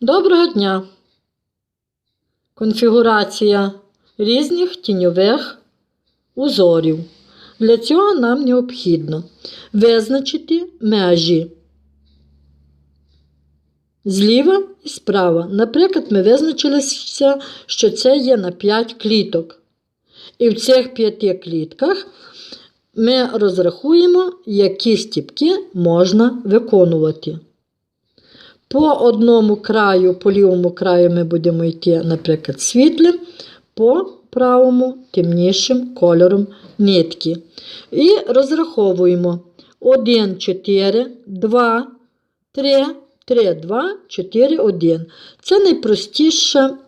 Доброго дня! Конфігурація різних тіньових узорів. Для цього нам необхідно визначити межі зліва і справа. Наприклад, ми визначилися, що це є на 5 кліток. І в цих 5 клітках ми розрахуємо, які стіпки можна виконувати. По одному краю, по лівому краю ми будемо йти, наприклад, світлим, по правому темнішим кольором нитки. І розраховуємо 1, 4, 2, 3, 3, 2, 4, 1. Це найпростіша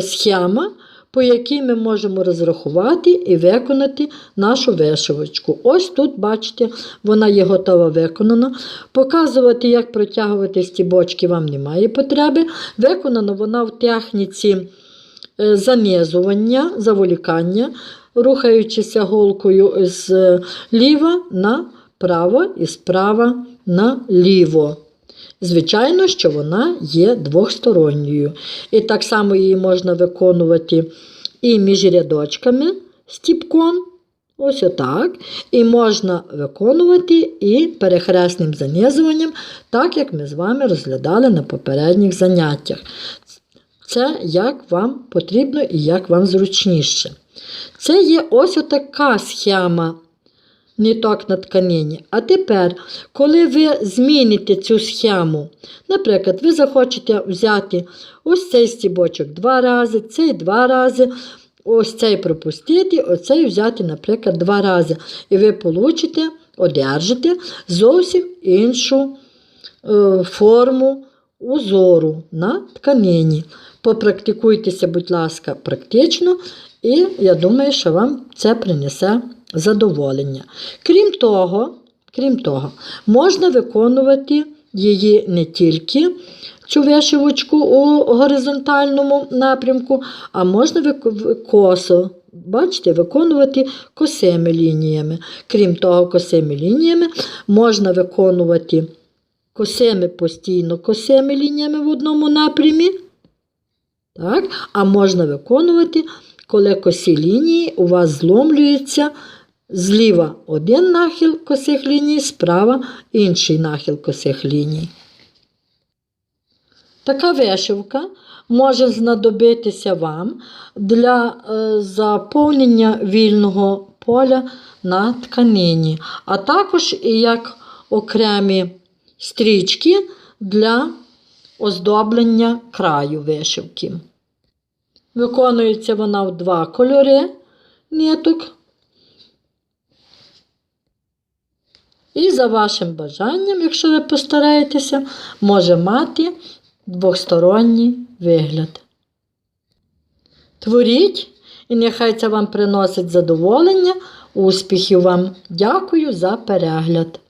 схема, по якій ми можемо розрахувати і виконати нашу вишивочку. Ось тут, бачите, вона є готова виконана. Показувати, як протягувати стібочки, вам немає потреби. Виконана вона в техніці е, занизування, заволікання, рухаючися голкою з ліва на право і справа на ліво. Звичайно, що вона є двохсторонньою. І так само її можна виконувати і між рядочками стіпком, ось отак. І можна виконувати і перехресним занизуванням, так як ми з вами розглядали на попередніх заняттях. Це як вам потрібно і як вам зручніше. Це є ось отака схема ниток на тканині. А тепер, коли ви зміните цю схему, наприклад, ви захочете взяти ось цей стібочок два рази, цей два рази, ось цей пропустити, оцей взяти, наприклад, два рази. І ви получите, одержите зовсім іншу е, форму узору на тканині. Попрактикуйтеся, будь ласка, практично, і я думаю, що вам це принесе задоволення. Крім того, крім того, можна виконувати її не тільки цю вишивочку у горизонтальному напрямку, а можна косо. Бачите, виконувати косими лініями. Крім того, косими лініями можна виконувати косими постійно косими лініями в одному напрямі. Так? А можна виконувати, коли косі лінії у вас зломлюються зліва один нахил косих ліній, справа інший нахил косих ліній. Така вишивка може знадобитися вам для е, заповнення вільного поля на тканині, а також і як окремі стрічки для оздоблення краю вишивки. Виконується вона в два кольори ниток. І за вашим бажанням, якщо ви постараєтеся, може мати двосторонній вигляд. Творіть, і нехай це вам приносить задоволення, успіхів вам. Дякую за перегляд!